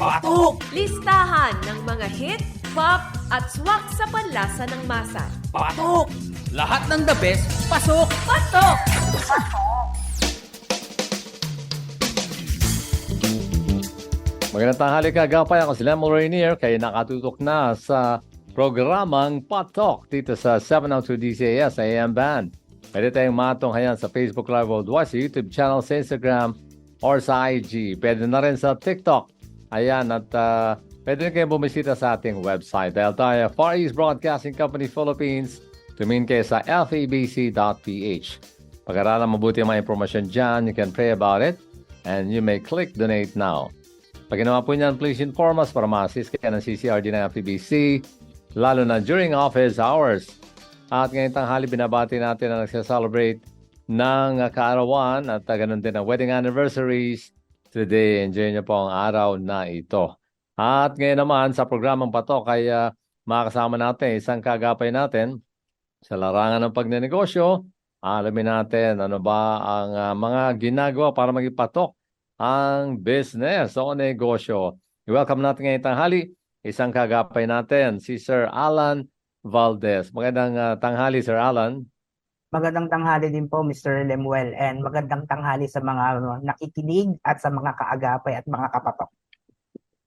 Patok! Listahan ng mga hit, pop at swak sa panlasa ng masa. Patok! Lahat ng the best, pasok! Patok! Magandang tanghali kagapay ako si Lemon Rainier kaya nakatutok na sa programang Patok dito sa 702 DCAS AM Band. Pwede tayong matunghayan sa Facebook Live Worldwide, sa YouTube channel, sa Instagram, or sa IG. Pwede na rin sa TikTok. Ayan, at uh, pwede rin kayong bumisita sa ating website. Dahil tayo, Far East Broadcasting Company Philippines, tumingin kayo sa fabc.ph. Pag-aralan mabuti ang mga impormasyon dyan, you can pray about it, and you may click Donate Now. Pag ginawa po niyan, please inform us para ma-assist kayo ng CCRD ng FEBC, lalo na during office hours. At ngayong tanghali, binabati natin na nagsa-celebrate ng kaarawan at uh, ganun din ang wedding anniversaries. Today, enjoy niyo po ang araw na ito. At ngayon naman, sa programang Patok, ay uh, makakasama natin isang kagapay natin sa larangan ng pagnenegosyo. Alamin natin ano ba ang uh, mga ginagawa para maging patok ang business o negosyo. I-welcome natin ngayong tanghali isang kagapay natin, si Sir Alan Valdez. Magandang uh, tanghali, Sir Alan. Magandang tanghali din po, Mr. Lemuel, and magandang tanghali sa mga ano, nakikinig at sa mga kaagapay at mga kapatok.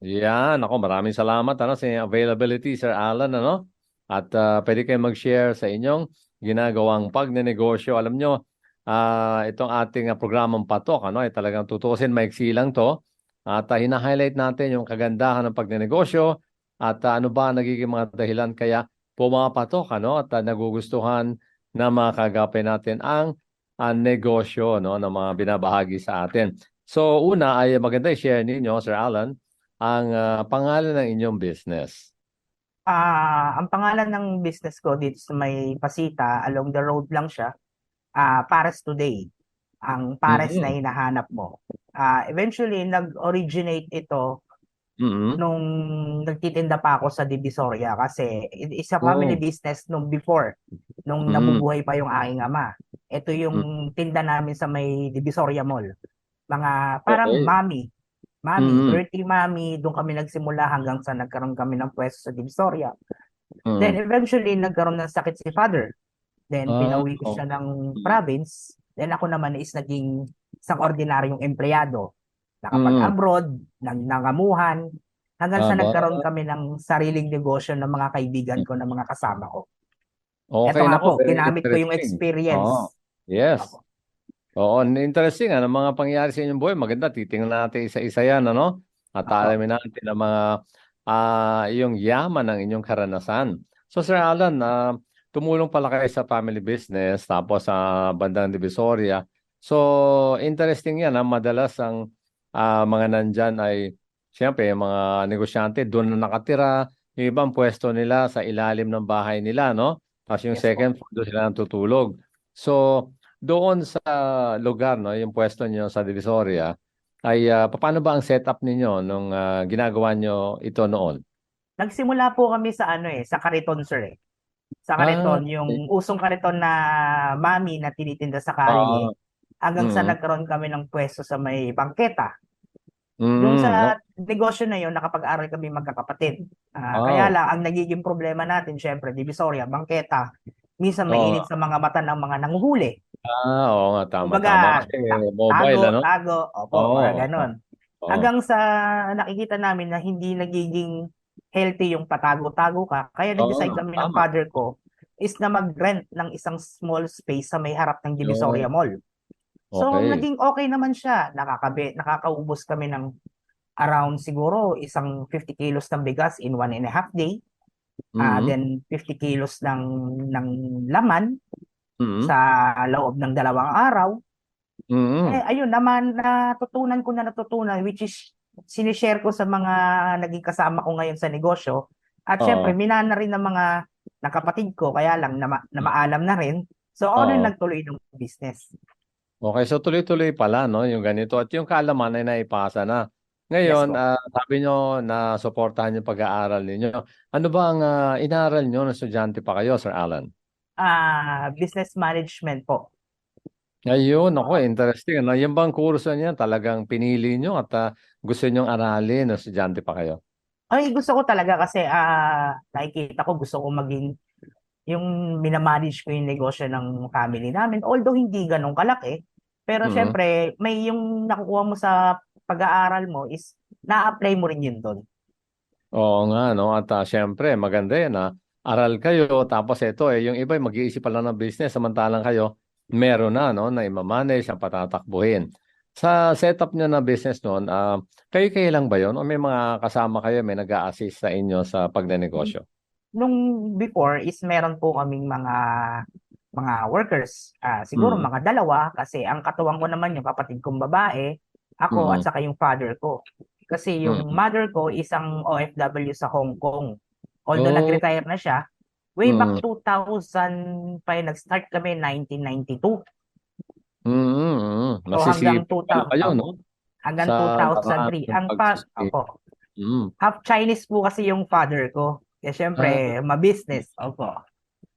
Yan, ako maraming salamat ano, sa availability, Sir Alan. Ano? At uh, pwede kayo mag-share sa inyong ginagawang pagnenegosyo. Alam nyo, ah itong ating uh, programang patok, ano, ay talagang tutusin, maiksi lang to. At uh, hina-highlight natin yung kagandahan ng pagnenegosyo at uh, ano ba nagiging mga dahilan kaya pumapatok ano, at uh, nagugustuhan na mga kagapay natin ang uh, negosyo no, ng mga binabahagi sa atin. So una ay maganda i-share ninyo, Sir Alan, ang uh, pangalan ng inyong business. Ah, ang pangalan ng business ko dito sa may Pasita, along the road lang siya, ah Pares Today. Ang Pares Mhm. na hinahanap mo. Ah, eventually nag-originate ito mm nung nagtitinda pa ako sa Divisoria kasi it is a family Oh. business nung before, nung Mm. nabubuhay pa yung aking ama. Ito yung tinda namin sa may Divisoria Mall. Mga parang Okay. mami, mami, Mm. dirty mami, doon kami nagsimula hanggang sa nagkaroon kami ng pwesto sa Divisoria. Mm. Then eventually nagkaroon ng sakit si father. Then Ah, pinauwi ko oh. siya ng province. Then ako naman is naging isang ordinaryong empleyado. Nakapag-abroad, nag nangamuhan, hanggang sa nagkaroon kami ng sariling negosyo ng mga kaibigan ko, ng mga kasama ko. Okay, Ito nga po, ginamit ko yung experience. Oo. Yes. Oo, interesting. Ano mga pangyayari sa inyong buhay? Maganda, titingnan natin isa-isa yan, ano? At alamin natin ang mga ah yung yaman ng inyong karanasan. So, Sir Alan, ah, tumulong pala kayo sa family business, tapos sa bandang Divisoria. So, interesting yan. Ah. Madalas ang ah, mga nandyan ay, siyempre, mga negosyante doon na nakatira, yung ibang pwesto nila sa ilalim ng bahay nila, no? Tapos yung Yes second floor, doon sila natutulog. So, doon sa lugar, no, yung pwesto niyo sa Divisoria, ay ah, paano ba ang setup ninyo nung ah, ginagawa nyo ito noon? Nagsimula po kami sa ano eh, sa kariton sir eh. Sa Ah, kariton, yung usong kariton na mami na tinitinda sa kalye. Hanggang sa Mm. nagkaroon kami ng pwesto sa may bangketa. Mm, Doon sa negosyo na yun, nakapag-aral kami magkakapatid. Ah, Wow. Kaya lang, ang nagiging problema natin, syempre, Divisoria, bangketa, minsan mainit sa mga mata ng mga nanguhuli. ah, oo nga, tama, Kumbaga, tama. Kasi mobile, tago, ano? tago, opo, Oo. mga ganon. Oo. Hanggang sa nakikita namin na hindi nagiging healthy yung patago-tago ka, kaya nag-decide Oo, kami ng tama. father ko is na mag-rent ng isang small space sa may harap ng Divisoria Mall. So, Okay. naging okay naman siya. Nakakabe, nakakaubos kami ng around siguro isang 50 kilos ng bigas in one and a half day. Ah, Mhm. then 50 kilos ng ng laman Mhm. sa loob ng dalawang araw. Mhm. Eh, ayun naman, natutunan ko na natutunan, which is sinishare ko sa mga naging kasama ko ngayon sa negosyo. At Oo. syempre, minana rin ng mga nakapatid ko, kaya lang na, ma- na maalam na rin. So, ako rin Oo. nagtuloy ng business. Okay, so tuloy-tuloy pala, no, yung ganito. At yung kaalaman ay naipasa na. Ngayon, Yes, po. ah, sabi nyo na suportahan yung pag-aaral ninyo. Ano ba ang ah, inaral nyo ng estudyante pa kayo, Sir Alan? Ah, business management po. Ayun, ako, interesting. Ano, yung bang kurso niya talagang pinili nyo at ah, gusto nyong aralin, no, estudyante pa kayo? Ay, gusto ko talaga kasi ah nakikita ko gusto ko maging yung minamanage ko yung negosyo ng family namin. Although hindi ganun kalaki, pero Mhm. syempre may yung nakukuha mo sa pag-aaral mo is na-apply mo rin yun doon. Oo nga, no? At ah, syempre, maganda yan, ah. Aral kayo, tapos ito, eh, yung iba, mag-iisip lang ng business, samantalang kayo, meron na, no? Na imamanage, ang patatakbuhin. Sa setup nyo na business noon, ah, kayo-kayo lang ba yun? O may mga kasama kayo, may nag-a-assist sa inyo sa pagnenegosyo? Nung before is meron po kaming mga mga workers. Ah, siguro Mm. mga dalawa kasi ang katuwang ko naman yung kapatid kong babae, ako Mm. at saka yung father ko. Kasi yung Mm. mother ko isang OFW sa Hong Kong. Although Oh. nag-retire na siya, way Mm. back 2005 nag-start kami 1992. Mm. So hanggang Masisipag pala 2000 kayo, no? hanggang Sa 2003. paraan Ang ng pa, opo, Mm. half Chinese po kasi yung father ko. Kaya syempre, ma-business. Opo.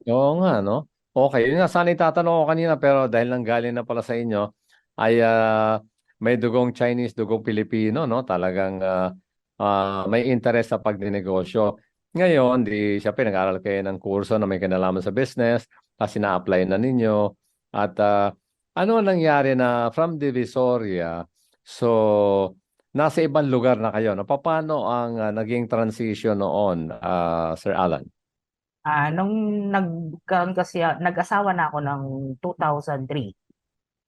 Oo nga, no? Okay, yun nga, sana itatanong ko kanina, pero dahil nang galing na pala sa inyo, ay ah, may dugong Chinese, dugong Pilipino, no? Talagang ah, ah, may interest sa pagdinegosyo. Ngayon, di, syempre, nag-aaral kayo ng kurso na may kinalaman sa business, tapos ina-apply na ninyo. At ah, ano ang nangyari na from Divisoria, so, nasa ibang lugar na kayo, no? Paano ang ah, naging transition noon, ah, Sir Alan? Ah, nung nagkaroon kasi nag-asawa na ako ng 2003.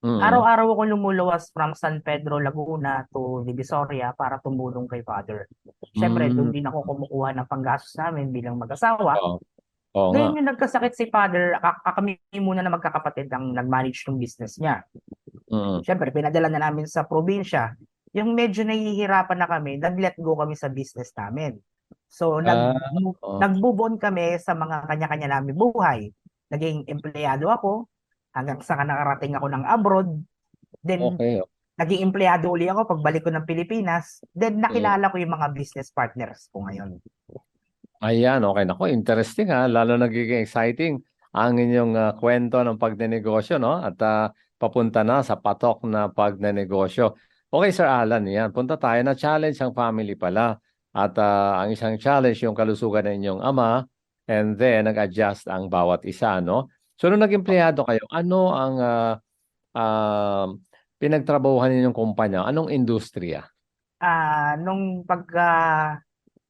Mm. Araw-araw ako lumuluwas from San Pedro, Laguna to Divisoria para tumulong kay father. Siyempre, Mm. doon din ako kumukuha ng panggastos namin bilang mag-asawa. Oo. Oo nga. Ngayon yung nagkasakit si father, ka- ka- kami muna na magkakapatid ang nag-manage ng business niya. Mm. Siyempre, pinadala na namin sa probinsya. Yung medyo nahihirapan na kami, nag-let go kami sa business namin. So, nag, oo. nag-move on kami sa mga kanya-kanya namin buhay. Naging empleyado ako hanggang sa nakarating ako ng abroad. Then, Okay. naging empleyado uli ako pagbalik ko ng Pilipinas. Then, nakilala ko yung mga business partners ko ngayon. Ayan, okay. Nako, interesting ha. Lalo nagiging exciting ang inyong ah, kwento ng pagnenegosyo, no? At ah, papunta na sa patok na pagnenegosyo. Okay, Sir Alan, yan. Punta tayo na challenge ang family pala. At ah, ang isang challenge yung kalusugan ng inyong ama and then nag-adjust ang bawat isa, no? So, nung nag-empleyado kayo, ano ang ah, ah, pinagtrabahuhan ninyong kumpanya? Anong industriya? Ah, nung pag ah,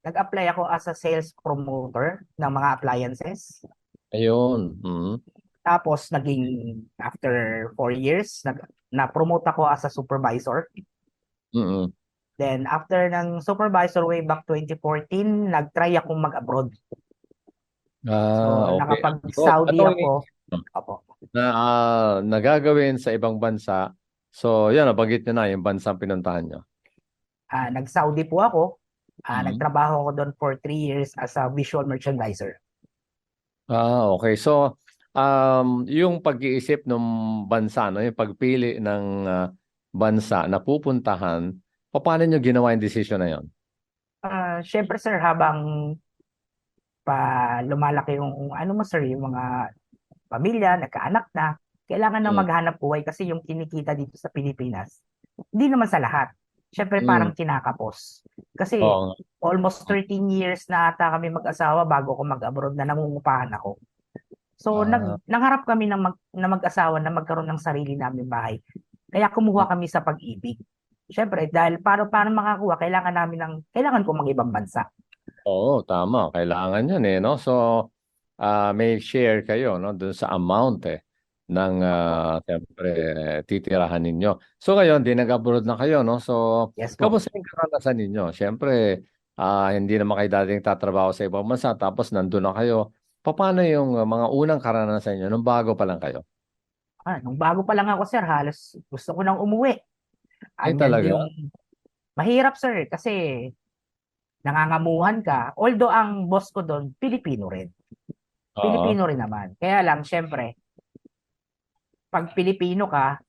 nag-apply ako as a sales promoter ng mga appliances. Ayun. Mm. Tapos, naging after four years, nag, na-promote ako as a supervisor. Mm-mm. Then, after ng supervisor way back 2014, nag-try akong mag-abroad. So, Ah, okay. nakapag-Saudi ito, ako. Opo. na ah, nagagawin sa ibang bansa. So, yan, nabanggit nyo na yung bansang pinuntahan nyo. Ah, nag-Saudi po ako. Ah, Mhm. nagtrabaho ako doon for three years as a visual merchandiser. Ah, okay. So, um, yung pag-iisip ng bansa, no, yung pagpili ng ah, bansa na pupuntahan, paano nyo ginawa yung decision na yon? Ah, syempre sir, habang pa lumalaki yung ano mo sir, yung mga pamilya, nagkaanak na, kailangan na Mm. maghanap buhay kasi yung kinikita dito sa Pilipinas, hindi naman sa lahat. Syempre Mm. parang kinakapos. Kasi Oo. almost 13 years na ata kami mag-asawa bago ako mag-abroad na nangungupahan ako. So, Ah. nag, nangharap kami ng mag, na mag-asawa na magkaroon ng sarili namin bahay. Kaya kumuha kami sa pag-ibig. Siyempre, dahil para, para makakuha, kailangan namin ng, kailangan ko mag-ibang bansa. Oo, tama. Kailangan yun eh, no? So, ah, may share kayo, no? Doon sa amount eh ng ah, siyempre titirahan ninyo. So ngayon, di nag-abroad na kayo, no? So, Yes kamusta yung karanasan ninyo? Siyempre, ah, hindi naman kayo dating tatrabaho sa ibang bansa, tapos nandun na kayo. Paano yung mga unang karanasan niyo nung bago pa lang kayo? Ah, nung bago pa lang ako, sir, halos gusto ko nang umuwi. Ay, Andyan talaga? yung mahirap, sir, kasi nangangamuhan ka. Although ang boss ko doon, Pilipino rin. Oo. Pilipino rin naman. Kaya lang, syempre, pag Pilipino ka,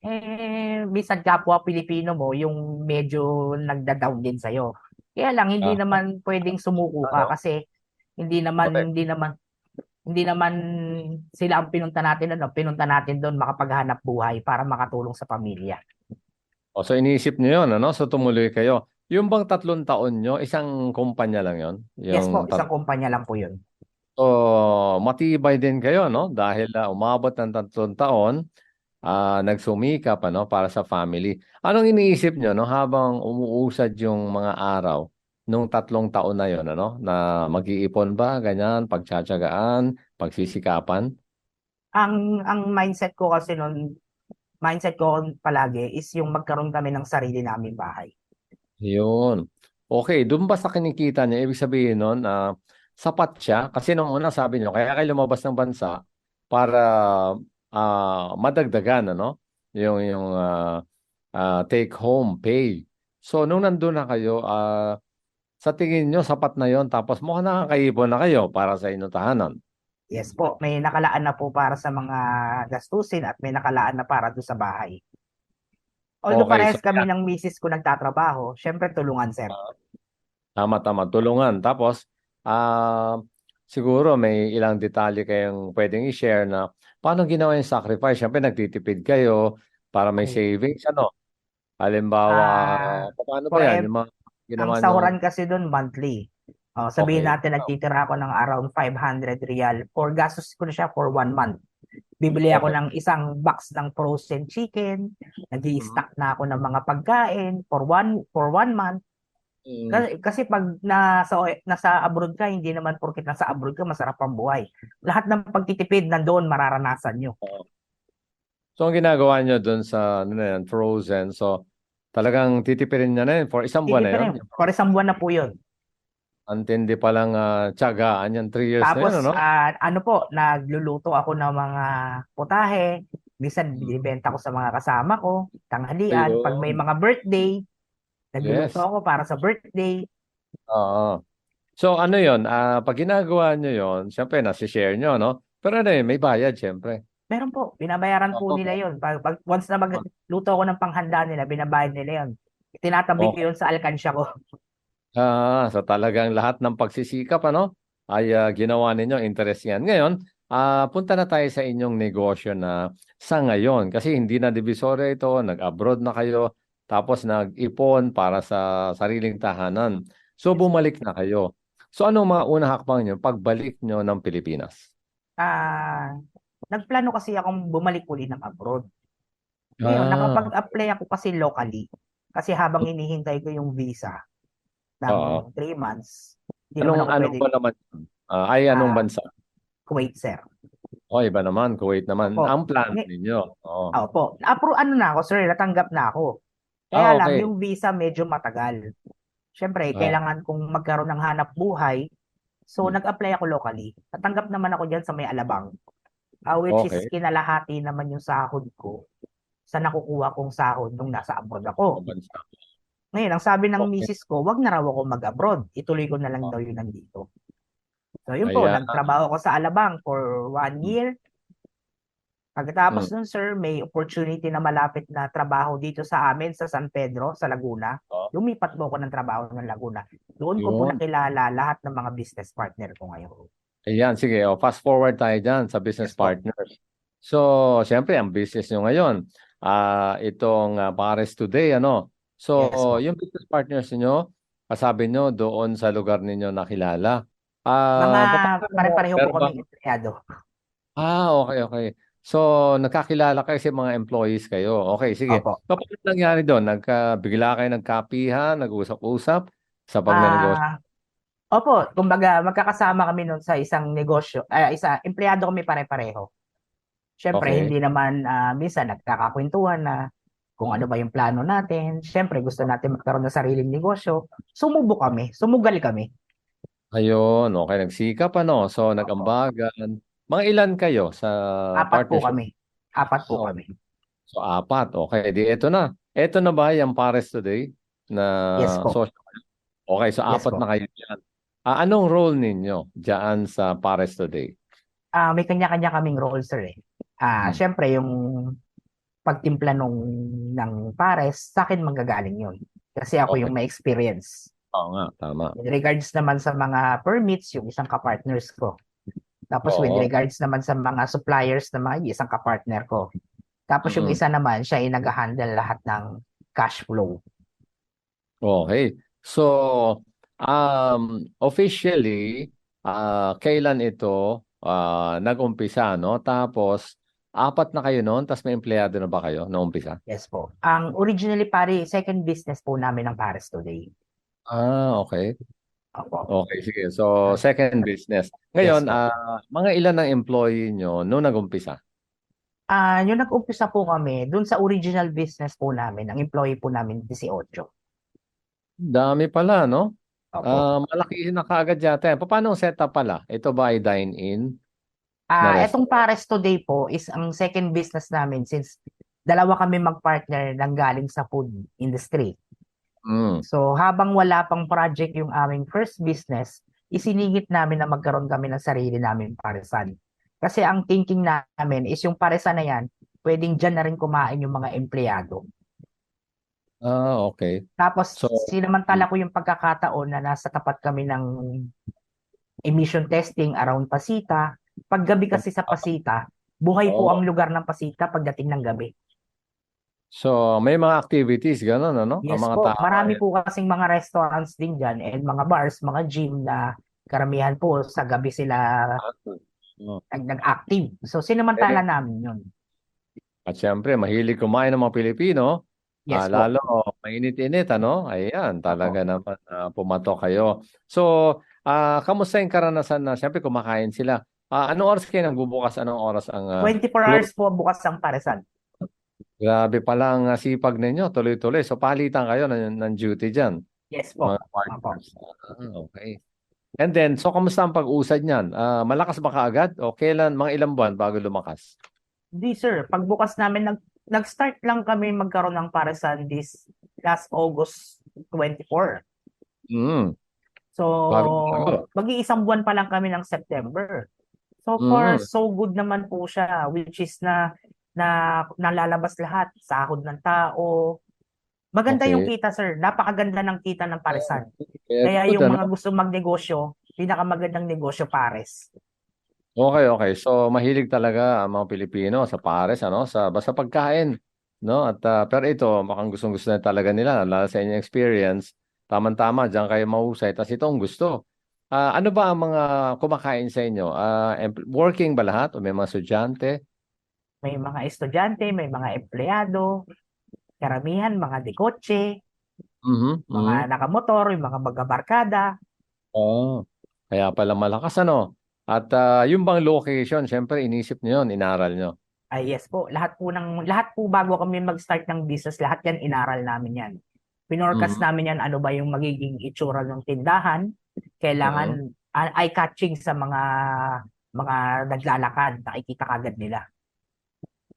eh, minsan kapwa Pilipino mo, yung medyo nagda-down din sa'yo. Kaya lang, hindi Ah. naman pwedeng sumuko ka Ano? kasi hindi naman, Okay. hindi naman, Hindi naman sila ang pinunta natin ano, pinunta natin doon makapaghanap buhay para makatulong sa pamilya. O, so iniisip niyo yun, ano? So tumuloy kayo. Yung bang tatlong taon nyo, isang kumpanya lang yon? Yes po, Yung isang kumpanya lang po 'yun. So, matibay din kayo, no? Dahil ah, umabot ng tatlong taon, ah, nagsumikap, ano, para sa family. Anong iniisip nyo, no? Habang umuusad yung mga araw, nung tatlong taon na yon, ano? Na mag-iipon ba, ganyan, pagtsatsagaan, pagsisikapan? Ang ang mindset ko kasi noon, mindset ko palagi is yung magkaroon kami ng sarili naming bahay. Yun. Okay, doon ba sa kinikita niya, ibig sabihin nun, ah, sapat siya? Kasi nung una sabi niyo, kaya kayo lumabas ng bansa para ah, madagdagan, ano? Yung, yung ah, ah, take home pay. So, nung nandun na kayo, ah, sa tingin niyo, sapat na yon tapos mukhang nakakaipon na kayo para sa inyong tahanan. Yes po, may nakalaan na po para sa mga gastusin at may nakalaan na para doon sa bahay. Although Okay, parehas so- kami ng misis ko nagtatrabaho, syempre tulungan sir. Tama, tama. Tulungan. Tapos, ah, siguro may ilang detalye kayong pwedeng i-share na paano ginawa yung sacrifice. Siyempre, nagtitipid kayo para may Okay. savings, ano? Halimbawa, Ah, paano ba yan? Yung mga Ang ginawa nyo? sahuran kasi doon monthly. Oh, sabihin Okay. natin nagtitira ako ng around 500 real for gastos ko na siya for one month. Bibili ako Okay. ng isang box ng frozen chicken, Mm-hmm. nag-i-stock na ako ng mga pagkain for one for one month. Mm, Kasi, kasi pag nasa nasa abroad ka, hindi naman porket nasa abroad ka masarap ang buhay. Lahat ng pagtitipid nandoon mararanasan nyo. So, ang ginagawa nyo dun sa ano na yan, frozen, so talagang titipirin nyo na yun for isang buwan na yun. For isang buwan na po 'yun. Antindi palang uh, tiyagaan yan, three years Tapos na yun, ano? ah, ano po, nagluluto ako ng mga putahe. Minsan Mm. binibenta ko sa mga kasama ko, tanghalian, pag may mga birthday, nagluluto Yes. ako para sa birthday. Oo. So ano yon? Ah, pag ginagawa nyo yon, syempre nasi-share nyo, no? Pero ano yun, may bayad, syempre. Meron po, binabayaran po Oo. nila 'yon. Pag, pag once na magluto ako ng panghanda nila, binabayad nila 'yon. Tinatabi ko 'yon sa alkansya ko. Ah, so talagang lahat ng pagsisikap, ano, ay ah, ginawa ninyo, interest yan. Ngayon, ah, punta na tayo sa inyong negosyo na sa ngayon. Kasi hindi na divisoria ito, nag-abroad na kayo, tapos nag-ipon para sa sariling tahanan. So bumalik na kayo. So anong mga unang hakbang nyo pagbalik nyo ng Pilipinas? Ah, nagplano kasi akong bumalik uli ng abroad. Ngayon, Ah, nakapag-apply ako kasi locally. Kasi habang hinihintay ko yung visa. Ng 3 months, hindi naman anong, ako anong pwede ba naman? Ah, ay, anong Ah, bansa? Kuwait, sir. O, iba naman, Kuwait naman. Opo. Ang plan Ngi- ninyo. Oo. Opo. Apro, ano na ako, sir, natanggap na ako. Kaya Ah, lang, okay. yung visa medyo matagal. Siyempre, Ah. kailangan kong magkaroon ng hanap buhay. So, Hmm. nag-apply ako locally. Natanggap naman ako dyan sa may Alabang. Ah, which is kinalahati naman yung sahod ko sa nakukuha kong sahod nung nasa abroad ako. Ang bansa. Ngayon, ang sabi ng Okay. misis ko, wag na raw ako mag-abroad. Ituloy ko na lang daw yun nandito. So, yun po, Ayan. nagtrabaho ako sa Alabang for one year. Pagkatapos nun, sir, may opportunity na malapit na trabaho dito sa amin sa San Pedro, sa Laguna. Oh. Lumipat po ako ng trabaho ng Laguna. Doon ko po Yun. nakilala lahat ng mga business partner ko ngayon. Ayan, sige. O, fast forward tayo dyan sa business Yes po. partners. So, siyempre, ang business nyo ngayon, ah itong ah, Pares Today, ano? So, Yes yung business partners nyo, kasabi nyo doon sa lugar ninyo nakilala. Mga Ah, mo- pare-pareho po kami empleyado. Ah, okay, okay. So, nakakilala kayo sa mga employees kayo. Okay, sige. Opo. So, paano nangyari doon? Nagkabigla kayo nagkapihan, nag-usap-usap sa pagnenegosyo? Ah, opo, kumbaga magkakasama kami noon sa isang negosyo, ay isa empleyado kami pare-pareho. Syempre, Okay. hindi naman ah, minsan nagkakakwentuhan na kung ano ba yung plano natin. Syempre, gusto natin magkaroon ng sariling negosyo. Sumubok kami, sumugal kami. Ayun, okay, nagsikap ano. So, nag-ambagan. Mga ilan kayo sa Apat po partnership? kami. Apat po kami. So, apat. Okay, di eto na. Eto na ba yung Pares Today na Yes po. social? Okay, so Yes apat po. na kayo dyan. Ah, anong role ninyo dyan sa Pares Today? Ah, may kanya-kanya kaming role, sir. Eh. Ah, Hmm. syempre yung pagtimpla nung ng pares, sa akin manggagaling yun. Kasi ako Okay. yung may experience. Oo nga, tama. In regards naman sa mga permits, yung isang kapartners ko. Tapos with Oo. regards naman sa mga suppliers naman, yung isang kapartner ko. Tapos yung Mhm. isa naman, siya ay nag-handle lahat ng cash flow. Okay. So, um, officially, ah, kailan ito ah, nag-umpisa, no? Tapos, apat na kayo noon, tapos may empleyado na ba kayo na umpisa? Yes po. Ang originally pare, second business po namin ng Pares Today. Ah, okay. Opo. Okay, sige. So, second business. Ngayon, Yes, po. ah, mga ilan ng employee nyo noong nag-umpisa? Ah, yung nag-umpisa po kami, dun sa original business po namin, ang employee po namin 18. Dami pala, no? Opo. Ah, malaki na kaagad yata. yan. Paano ang setup pala? Ito ba ay dine-in? Ah, etong Pares Today po is ang second business namin since dalawa kami mag-partner nang galing sa food industry. Mm. So, habang wala pang project yung aming first business, isiningit namin na magkaroon kami ng sarili namin paresan. Kasi ang thinking namin is yung paresan na yan, pwedeng dyan na rin kumain yung mga empleyado. Ah, okay. Tapos, So- sinamantala ko yung pagkakataon na nasa tapat kami ng emission testing around Pasita. Paggabi kasi sa Pasita, buhay po Oo. ang lugar ng Pasita pagdating ng gabi. So, may mga activities, gano'n, ano? Ang Yes mga po, tao. marami po kasing mga restaurants din dyan and mga bars, mga gym na karamihan po sa gabi sila Oh. nag- nag-active. So, sinamantala namin yun. At syempre, mahilig kumain ng mga Pilipino. Yes Ah, po. lalo, mainit-init, ano? Ayan, talaga naman ah, pumatok kayo. So, ah, kamusta yung karanasan na, syempre, kumakain sila. Ah, anong oras kayo nagbubukas? Anong oras ang... ah, 24 hours po bukas ang paresan. grabe pala ang ah, sipag ninyo, tuloy-tuloy. So, palitan kayo ng, ng duty dyan, Yes po. mga partners. Ah, okay. And then, so, kamusta ang pag-usad niyan? Ah, malakas ba kaagad? O kailan, mga ilang buwan bago lumakas? Hindi sir, pagbukas namin, nag, nag-start lang kami magkaroon ng paresan this last August 24. Mm. So, Bago- mag-iisang buwan pa lang kami ng September. So Mm. far, so good naman po siya, which is na na nalalabas lahat, sahod ng tao. Maganda yung Okay. kita, sir. Napakaganda ng kita ng paresan. Kaya Kaya good, yung ano? mga gusto magnegosyo, pinakamagandang negosyo pares. Okay, okay. So mahilig talaga ang mga Pilipino sa pares, ano, sa basta pagkain, no? At ah, pero ito, mukhang gustong-gusto na talaga nila, lalo sa inyong experience. Tama-tama, diyan kayo mahusay. Tapos ito ang gusto. Ah, ano ba ang mga kumakain sa inyo? Em- working ba lahat o may mga estudyante? May mga estudyante, may mga empleyado, karamihan mga dekotse, Mhm. mga mhm. nakamotor, yung mga magabarkada. Oh, kaya pala malakas ano. At ah, yung bang location, syempre inisip niyo yun, inaral niyo. Ay yes po, lahat po ng lahat po bago kami mag-start ng business, lahat yan inaral namin yan. Pinorcast Mhm. namin yan ano ba yung magiging itsura ng tindahan. Kailangan ah, eye-catching sa mga mga naglalakad, nakikita kagad nila.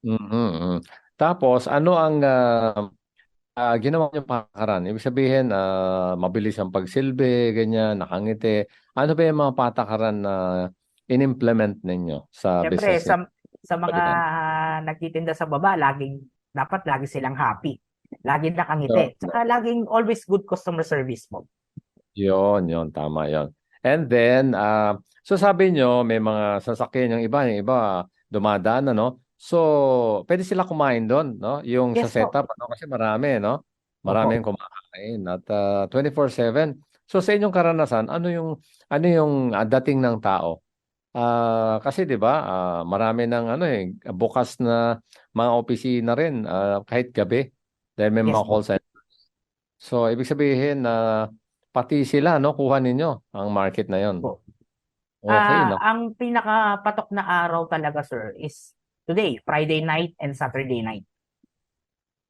Mhm, mhm. Tapos, ano ang ah, ah, ginawa niyong patakaran? Ibig sabihin, ah, mabilis ang pagsilbi, ganyan, nakangiti. Ano ba yung mga patakaran na in-implement ninyo sa Siyempre, business? sa, sa mga nagtitinda sa baba, laging, dapat lagi silang happy. Laging nakangiti. Saka laging always good customer service mo. Yon, yon, tama yon. And then, ah, so sabi nyo, may mga sasakyan yung iba, yung iba dumadaan, ano? So, pwede sila kumain doon, no? Yung sa Yes po. setup, ano? Kasi marami, no? Maraming kumakain at ah, 24/7. So sa inyong karanasan, ano yung ano yung ah, dating ng tao? Ah, kasi 'di ba, ah, marami ng ano eh bukas na mga opisina rin ah, kahit gabi dahil may Yes mga po. call centers. So ibig sabihin na pati sila no kuha ninyo ang market na 'yon. Po. Okay, Ah, no? ang pinakapatok na araw talaga, sir, is today, Friday night and Saturday night.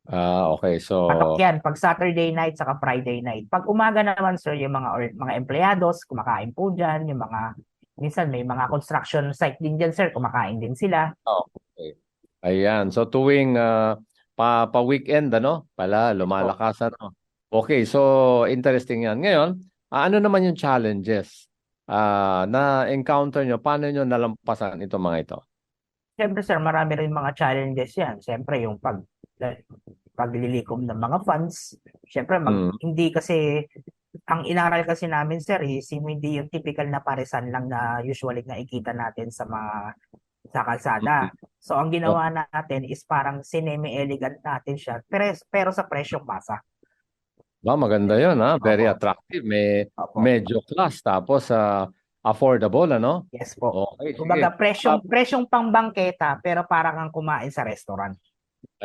Ah, okay. So Patok yan. Pag Saturday night, saka Friday night. Pag umaga naman, sir, yung mga or, mga empleyados, kumakain po dyan. Yung mga, minsan may mga construction site din dyan, sir, kumakain din sila. Ayan. So tuwing ah, pa pa weekend ano, pala lumalakas ano. Okay, so interesting 'yan. Ngayon, ah, ano naman yung challenges ah, na encounter nyo? Paano nyo nalampasan itong mga ito? Siyempre, sir, marami rin mga challenges yan. Siyempre, yung pag paglilikom ng mga funds. Siyempre, mag, Mm. hindi kasi ang inaral kasi namin sir is yung hindi yung typical na paresan lang na usually nakikita natin sa mga sa kalsada. So ang ginawa natin is parang sinemi-elegant natin siya pero, pero sa presyong masa. Ba, maganda yun, ha? Very Opo. attractive. May Opo. medyo class. Tapos, ah, affordable, ano? Yes po. Okay, sige. Kumbaga presyong presyong pangbangketa pero parang kang kumain sa restaurant.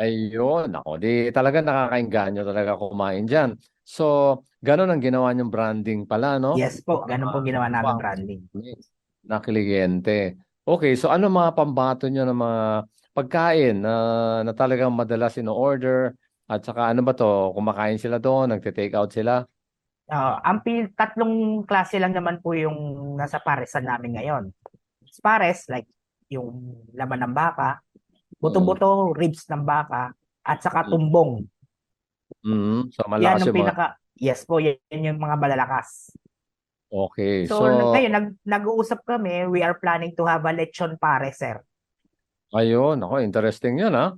Ayun, ako, di talaga nakakainganyo talaga kumain dyan. So, ganun ang ginawa niyong branding pala, no? Yes po, ganun po ginawa namin branding. Na kliyente. Okay, so ano mga pambato niyo ng mga pagkain na, na talagang madalas in-order? At saka ano ba to? Kumakain sila doon, nagte-take out sila? Ah, ang pil- tatlong klase lang naman po yung nasa paresan namin ngayon. Pares, like yung laman ng baka, buto-buto, ribs ng baka, at saka Mm. tumbong. Mm, so Yan malakas ang yung mga... pinaka, yes po, yan yung mga malalakas. Okay, So, so... ngayon, nag, nag-uusap kami, we are planning to have a lechon pares, sir. Ayun, ako, interesting yun, ha?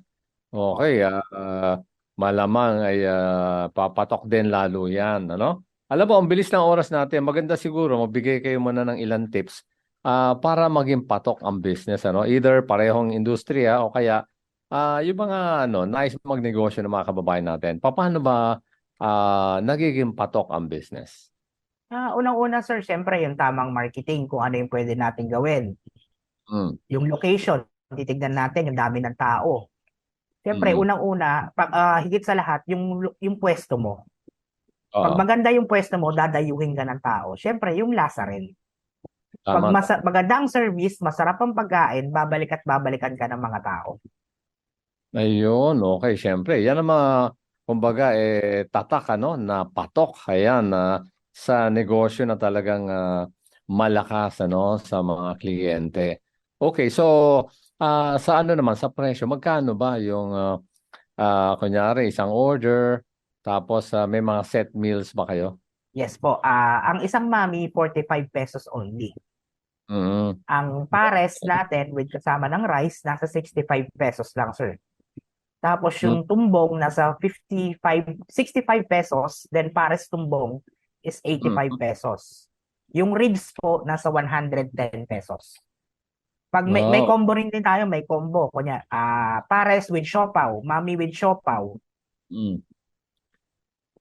Okay, ah, ah, malamang ay ah, papatok din lalo yan, ano? Alam mo, ang bilis ng oras natin. Maganda siguro, magbigay kayo muna ng ilang tips ah, para maging patok ang business, ano? Either parehong industriya o kaya ah, yung mga ano, nice magnegosyo ng mga kababayan natin. Paano ba ah, nagiging patok ang business? Ah, unang-una, sir, syempre, yung tamang marketing, kung ano yung pwede natin gawin. Mm, Yung location, titignan natin yung dami ng tao. Siyempre, Mm. unang-una, pag, ah, higit sa lahat, yung, yung pwesto mo. Pag oo, maganda yung pwesto mo, dadayuhin ka ng tao. Siyempre, yung lasa rin. Pag tama. masa- maganda ang service, masarap ang pagkain, babalik at babalikan ka ng mga tao. Ayun, okay, syempre. Yan ang mga, kumbaga, eh, tatak, ano, na patok, ayan, na sa negosyo na talagang ah, malakas, ano, sa mga kliyente. Okay, so, ah, sa ano naman, sa presyo, magkano ba yung, ah, ah, kunyari, isang order, tapos ah, may mga set meals ba kayo? Yes po. Ah, ang isang mami, 45 pesos only. Mm, Ang pares natin with kasama ng rice, nasa 65 pesos lang, sir. Tapos yung tumbong, nasa 55, 65 pesos. Then pares tumbong is 85 pesos. Yung ribs po, nasa 110 pesos. Pag may, may combo rin din tayo, may combo. Kunya, ah pares with siopaw, mami with siopaw. mm.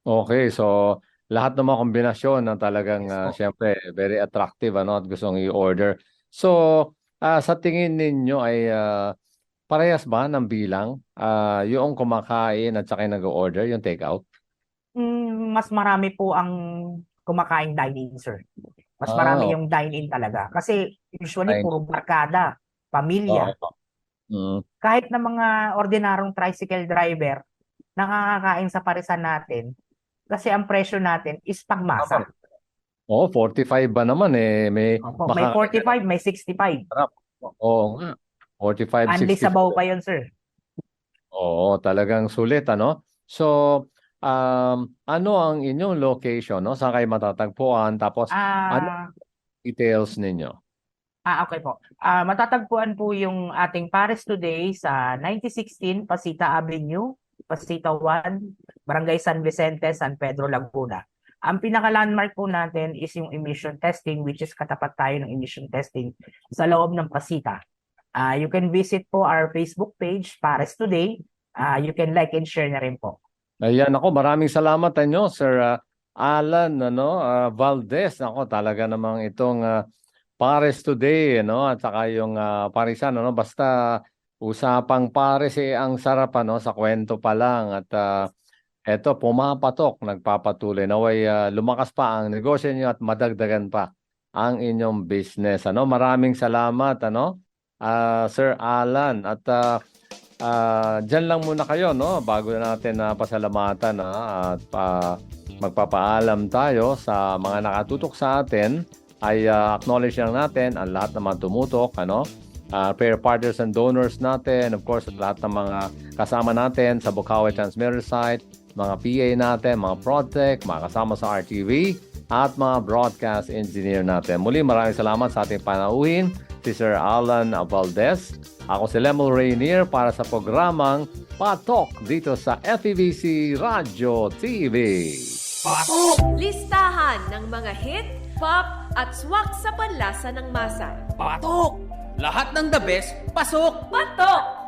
Okay, so lahat ng mga kombinasyon na talagang Yes ah, po. syempre very attractive ano at gustong i-order. So, ah, sa tingin ninyo ay ah, parehas ba ng bilang Ah, yung kumakain at saka yung nag-order, yung take out? Mm, mas marami po ang kumakain dine-in, sir. Mas marami okay. yung dine-in talaga. Kasi usually puro barkada, pamilya. Oo. Mm, kahit na mga ordinarong tricycle driver, nakakakain sa parisan natin kasi ang presyo natin is pangmasa. Oo, 45 ba naman eh may Opo, may maka- 45, may 65. Oo nga. 45, Unli 60. sabaw pa yun, sir. Oo, talagang sulit ano. So, um, ano ang inyong location, no? Saan kayo matatagpuan? Tapos Ah, details ninyo. ah okay po. Ah, matatagpuan po yung ating Paris Today sa 9016 Pasita Avenue, Pasita 1, Barangay San Vicente, San Pedro, Laguna. Ang pinaka-landmark po natin is yung emission testing which is katapat tayo ng emission testing sa loob ng Pasita. Ah, you can visit po our Facebook page, Paris Today. Ah, you can like and share na rin po. Ayan ako, maraming salamat inyo, Sir ah, Alan ano, ah, Valdez. Ako, talaga namang itong ah, Pares Today, no? At saka yung ah, Parisan, ano? Basta usapang Pares eh, ang sarap, ano? Sa kwento pa lang. At ah, eto, pumapatok, nagpapatuloy. Naway ah, lumakas pa ang negosyo niyo at madagdagan pa ang inyong business. Ano? Maraming salamat, ano? Ah, Sir Alan. At ah, Ah, diyan lang muna kayo no? Bago natin na pasalamatan ha, at pa magpapaalam tayo sa mga nakatutok sa atin. Ay ah, acknowledge lang natin ang lahat ng mga tumutok ano? Ah, prayer partners and donors natin of course at lahat ng mga kasama natin sa Bukawi Transmitter site mga PA natin mga Protec mga kasama sa RTV at mga broadcast engineer natin. Muli maraming salamat sa ating panauhin si Sir Alan Valdez ako si Lemel Rainier para sa programang Patok dito sa FEBC Radio TV. Patok! Listahan ng mga hit, pop, at swak sa panlasa ng masa. Patok! Lahat ng the best, pasok! Patok!